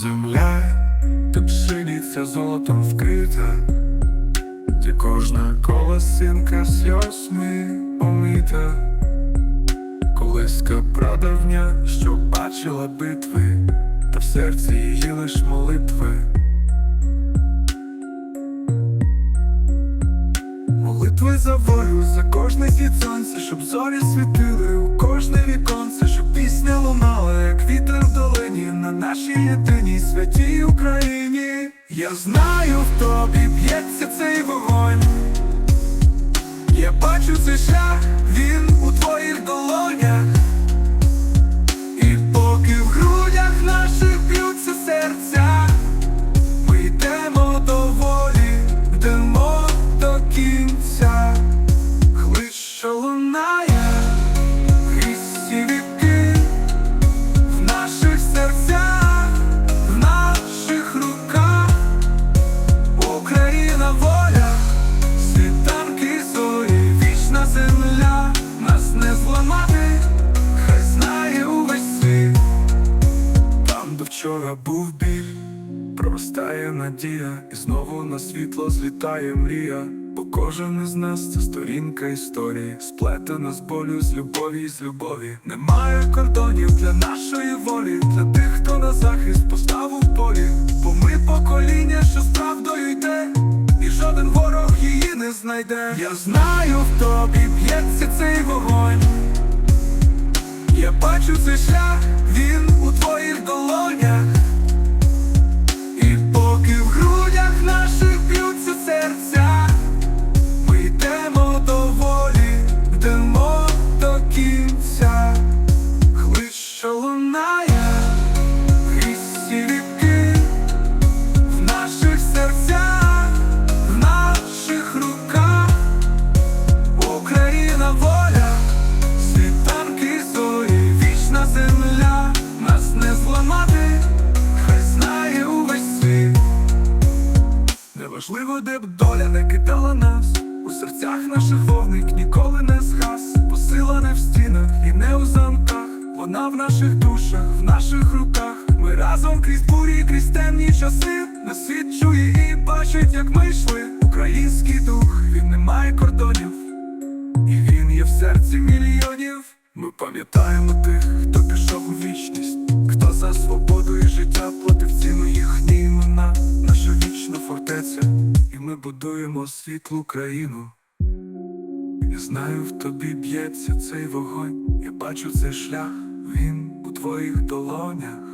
Земля, ти пшениця золотом вкрита, де кожна колосинка сльозми омита, колиска прадавня, що бачила битви, та в серці її лиш молитви. Молитви за волю, за кожне схід сонця, щоб зорі світили нашій єдиній святій Україні. Я знаю, в тобі б'ється цей вогонь. Я бачу цей шлях, він надія, і знову на світло злітає мрія. Бо кожен із нас це сторінка історії, сплетена з болю, з любові і з любові. Немає кордонів для нашої волі, для тих, хто на захист поставив полі. Бо ми покоління, що з правдою йде, і жоден ворог її не знайде. Я знаю, в тобі б'ється цей вогонь. Я бачу цей шлях, Неважливо, де б доля не кидала нас, у серцях наших вогник ніколи не згас, бо сила не в стінах і не у замках, вона в наших душах, в наших руках. Ми разом крізь бурі, крізь темні часи, на світ чує і бачить, як ми йшли. Український дух, він не має кордонів. І він є в серці мільйонів. Ми пам'ятаємо тих, хто будуємо світлу країну. Я знаю, в тобі б'ється цей вогонь, я бачу цей шлях, він у твоїх долонях.